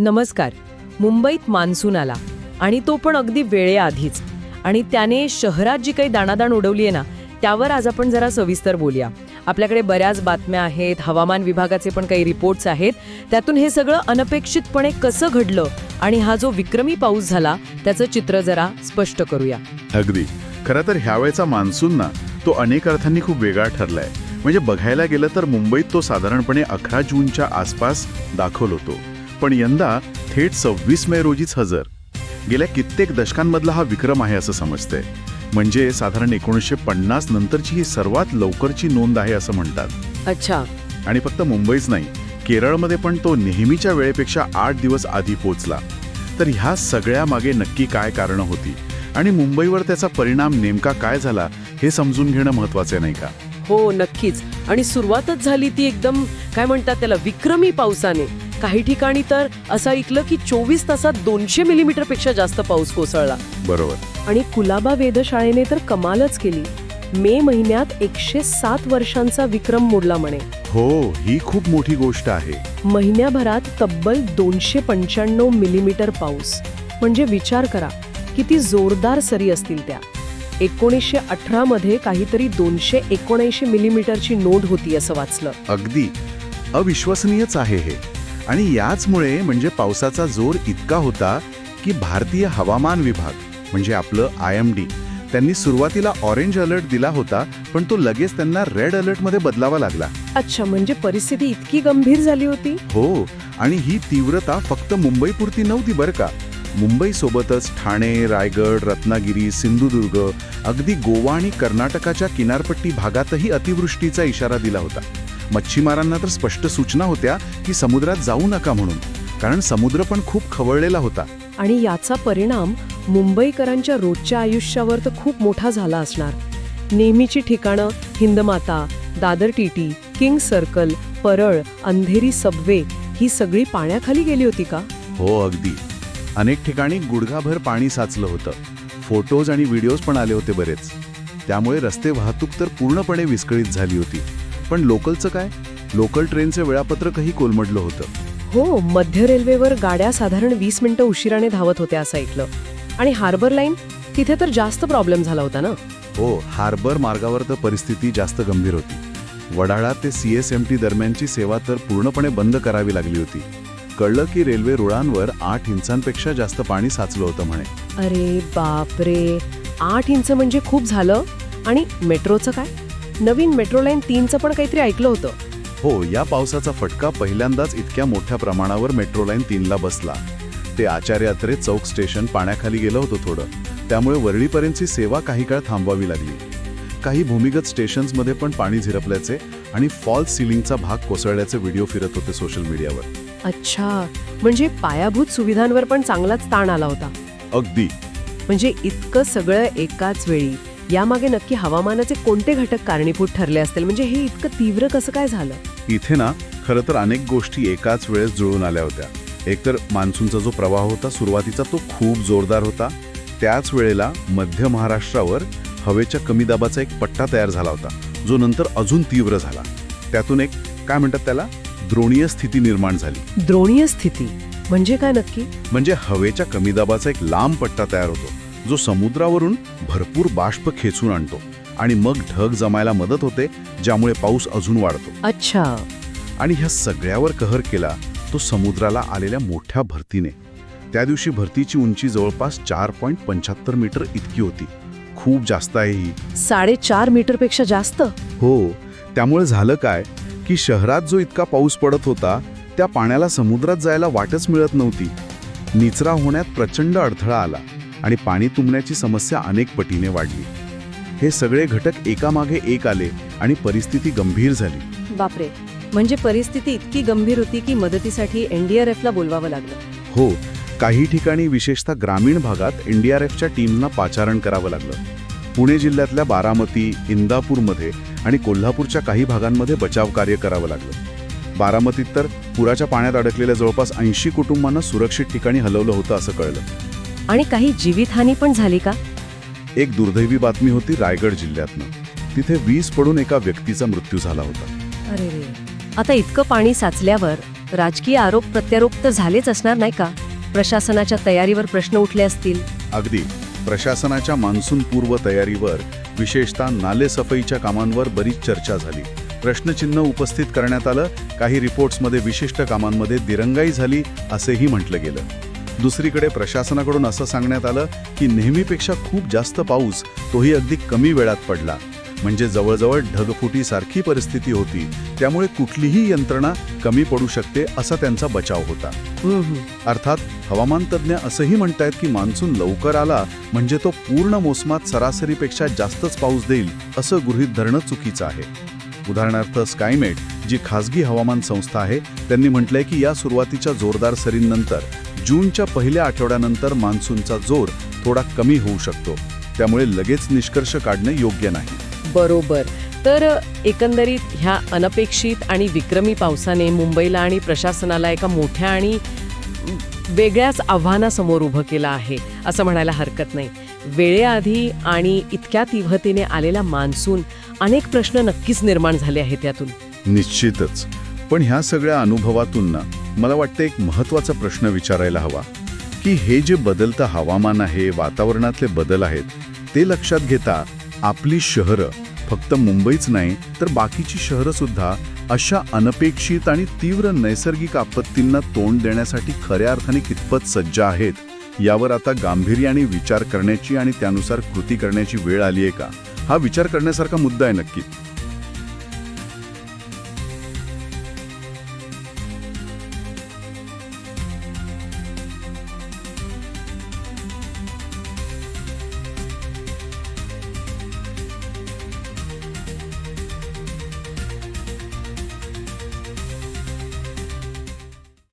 नमस्कार. मुंबईत मान्सून आला आणि तो पण अगदी वेळेआधीच. आणि त्याने शहरात जी काही दाणादाण उडवली आहे ना त्यावर आज आपण जरा सविस्तर बोलूया. आपल्याकडे बऱ्याच बातम्या आहेत हवामान विभागाचे पण काही रिपोर्ट्स आहेत. त्यातून हे सगळं अनपेक्षितपणे कसं घडलं आणि हा जो विक्रमी पाऊस झाला त्याचं चित्र जरा स्पष्ट करूया. अगदी. खरं तर ह्यावेळेचा मान्सून ना तो अनेक अर्थांनी खूप वेगळा ठरलाय. म्हणजे बघायला गेलं तर मुंबईत तो साधारणपणे अकरा जूनच्या आसपास दाखल होतो. पण यंदा थेट सव्वीस मे रोजीच हजर. गेल्या कित्येक दशकांमधला हा विक्रम आहे असं समजतंय. म्हणजे साधारण एकोणीसशे पन्नास नंतरची ही सर्वात लवकरची नोंद आहे असं म्हणतात. अच्छा. आणि फक्त मुंबईच नाही केरळमध्ये पण तो नेहमीच्या वेळेपेक्षा आठ दिवस आधी पोचला तर ह्या सगळ्या मागे नक्की काय कारणं होती? आणि मुंबईवर त्याचा परिणाम नेमका काय झाला हे समजून घेणं महत्त्वाचे नाही का? हो नक्कीच. आणि सुरुवातच झाली ती एकदम काय म्हणतात त्याला विक्रमी पावसाने. काही ठिकाणी तर असं ऐकलं की चोवीस तासात दोनशे मिलीमीटरपेक्षा जास्त पाऊस कोसळला. बरोबर. आणि कुलाबा वेधशाळेने तर कमालच केली. मे महिन्यात एकशे सात वर्षांचा विक्रम मोडला म्हणे. हो ही खूप मोठी गोष्ट आहे. महिन्याभरात तब्बल दोनशे पंच्याण्णव मिलीमीटर पाऊस. म्हणजे विचार करा किती जोरदार सरी असतील त्या. एकोणीसशे अठरा मध्ये काहीतरी दोनशे एकोणऐंशी मिलीमीटरची नोंद होती असं वाचलं. अगदी. अविश्वसनीयच आहे हे. आणि याचमुळे म्हणजे पावसाचा जोर इतका होता की भारतीय हवामान विभाग म्हणजे आपलं आय एम डी त्यांनी सुरुवातीला ऑरेंज अलर्ट दिला होता पण तो लगेच त्यांना रेड अलर्टमध्ये बदलावा लागला. अच्छा म्हणजे परिस्थिती इतकी गंभीर झाली होती? हो आणि ही तीव्रता फक्त मुंबईपुरती नव्हती बरं का. मुंबईसोबतच ठाणे रायगड रत्नागिरी सिंधुदुर्ग अगदी गोवा आणि कर्नाटकाच्या किनारपट्टी भागातही अतिवृष्टीचा इशारा दिला होता. मच्छीमारांना तर स्पष्ट सूचना होत्या की समुद्रात जाऊ नका म्हणून कारण समुद्र पण खूप खवळलेला होता. आणि याचा परिणाम मुंबईकरांच्या रोजच्या आयुष्यावर तर खूप मोठा झाला असणार. नेहमीची ठिकाणं Hindmata Dadar TT King Circle Parel Andheri subway ही सगळी पाण्याखाली गेली होती का? हो अगदी. अनेक ठिकाणी गुडघाभर पाणी साचलं होतं. फोटोज आणि व्हिडिओज पण आले होते बरेच. त्यामुळे रस्ते वाहतूक तर पूर्णपणे विस्कळीत झाली होती. पण लोकलचं काय? लोकल ट्रेनचे वेळापत्रकही कोलमडलं होतं. हो मध्य रेल्वेवर गाड्या साधारण वीस मिनिटं उशिराने धावत होत्या असं ऐकलं. आणि हार्बर लाईन? तिथे तर जास्त प्रॉब्लेम झाला होता ना? हो हार्बर मार्गावर तर परिस्थिती जास्त गंभीर होती. वडाळा ते सी एस एम टी दरम्यानची सेवा तर पूर्णपणे बंद करावी लागली होती. कळलं की रेल्वे रुळांवर आठ इंचांपेक्षा जास्त पाणी साचलं होतं म्हणे. अरे बापरे! आठ इंच म्हणजे खूप झालं? आणि मेट्रोचं काय? नवीन मेट्रो लाईन तीनचं पण काहीतरी ऐकलं होतं. हो या पावसाचा फटका पहिल्यांदाच इतक्या मोठ्या प्रमाणावर मेट्रो लाईन तीनला बसला. ते आचार्य अत्रे चौक स्टेशन पाण्याखाली गेलं होतं थोडं. त्यामुळे वरळीपर्यंतची सेवा काही काळ थांबवावी लागली. काही भूमिगत स्टेशन्समध्ये पण पाणी झिरपल्याचे आणि फॉल्स सिलिंगचा भाग कोसळल्याचे व्हिडिओ फिरत होते सोशल मीडियावर. अच्छा म्हणजे पायाभूत सुविधांवर पण चांगलाच ताण आला होता. अगदी. म्हणजे इतकं सगळं एकाच वेळी. यामागे नक्की हवामानाचे कोणते घटक कारणीभूत ठरले असतील? म्हणजे हे इतकं तीव्र कसं काय झालं? इथे ना खरं तर अनेक गोष्टी एकाच वेळेस जुळून आल्या होत्या. एकतर मान्सूनचा जो प्रवाह होता सुरुवातीचा तो खूप जोरदार होता. त्याच वेळेला मध्य महाराष्ट्रावर हवेच्या कमी दाबाचा एक पट्टा तयार झाला होता. जो नंतर अजून तीव्र झाला. त्यातून एक काय म्हणतात त्याला? द्रोणीय स्थिती निर्माण झाली. द्रोणीय स्थिती? म्हणजे काय नक्की? म्हणजे हवेच्या कमी दाबाचा एक लांब पट्टा तयार होतो. जो समुद्रावरून भरपूर बाष्प खेचून आणतो आणि मग ढग जमायला मदत होते ज्यामुळे पाऊस अजून वाढतो. अच्छा. आणि ह्या सगळ्यावर कहर केला तो समुद्राला आलेल्या मोठ्या भरतीने. त्या दिवशी भरतीची उंची जवळपास चार पॉईंट पंच्याहत्तर मीटर इतकी होती. खूप जास्त आहे ही. साडेचार मीटरपेक्षा जास्त? हो. त्यामुळे झालं काय की शहरात जो इतका पाऊस पडत होता त्या पाण्याला समुद्रात जायला वाटच मिळत नव्हती. निचरा होण्यात प्रचंड अडथळा आला. आणि पाणी तुंबण्याची समस्या अनेक पटीने वाढली. हे सगळे घटक एकामागे एक आले आणि परिस्थिती गंभीर झाली. बापरे. म्हणजे परिस्थिती इतकी गंभीर होती की मदतीसाठी एनडीआरएफला बोलवावं लागलं. हो काही ठिकाणी विशेषतः ग्रामीण भागात एनडीआरएफच्या टीमना पाचारण करावं लागलं. पुणे जिल्ह्यातल्या बारामती इंदापूरमध्ये आणि कोल्हापूरच्या काही भागांमध्ये बचाव कार्य करावं लागलं. बारामतीत तर पुराच्या पाण्यात अडकलेल्या जवळपास ऐंशी कुटुंबांना सुरक्षित ठिकाणी हलवलं होतं असं कळलं. आणि काही जीवितहानी पण झाली का? एक दुर्दैवी बातमी होती रायगड जिल्ह्यातनं. तिथे वीज पडून एका व्यक्तीचा मृत्यू झाला होता. अरे रे. आता इतकं पाणी साचल्यावर राजकीय आरोप प्रत्यारोप तर झालेच असणार नाही का? प्रशासनाच्या तयारीवर प्रश्न उठले असतील. अगदी. प्रशासनाच्या मान्सून पूर्व तयारीवर विशेषतः नालेसफाईच्या कामांवर बरीच चर्चा झाली. प्रश्नचिन्ह उपस्थित करण्यात आलं काही रिपोर्ट्समध्ये विशिष्ट कामांमध्ये दिरंगाई झाली असेही म्हटलं गेलं. दुसरीकडे प्रशासनाकडून असं सांगण्यात आलं की नेहमीपेक्षा खूप जास्त पाऊस तोही अगदी कमी वेळात पडला. म्हणजे जवळजवळ ढगफुटीसारखी परिस्थिती होती. त्यामुळे कुठलीही यंत्रणा कमी पडू शकते असा त्यांचा बचाव होता. अर्थात हवामान तज्ज्ञ असंही म्हणतायत की मान्सून लवकर आला म्हणजे तो पूर्ण मोसमात सरासरीपेक्षा जास्तच पाऊस देईल असं गृहीत धरणं चुकीचं आहे. उदाहरणार्थ स्कायमेट जी खासगी हवामान संस्था आहे त्यांनी म्हटलंय की या सुरुवातीच्या जोरदार सरींनंतर जूनच्या पहिल्या आठवड्यानंतर मान्सूनचा जोर थोडा कमी होऊ शकतो. त्यामुळे लगेच निष्कर्ष काढणं योग्य नाही. बरोबर. तर एकंदरीत ह्या अनपेक्षित आणि विक्रमी पावसाने मुंबईला आणि प्रशासनाला एका मोठ्या आणि वेगळ्याच आव्हानासमोर उभं केलं आहे असं म्हणायला हरकत नाही. वेळेआधी आणि इतक्या तीव्रतेने आलेला मान्सून अनेक प्रश्न नक्कीच निर्माण झाले आहेत त्यातून निश्चितच. पण ह्या सगळ्या अनुभवातून ना मला वाटतं एक महत्त्वाचा प्रश्न विचारायला हवा की हे जे बदलतं हवामान आहे वातावरणातले बदल आहेत ते लक्षात घेता आपली शहरं फक्त मुंबईच नाही तर बाकीची शहरं सुद्धा अशा अनपेक्षित आणि तीव्र नैसर्गिक आपत्तींना तोंड देण्यासाठी खऱ्या अर्थाने कितपत सज्ज आहेत यावर आता गांभीर्याने विचार करण्याची आणि त्यानुसार कृती करण्याची वेळ आली आहे का? हा विचार करण्यासारखा मुद्दा आहे नक्की.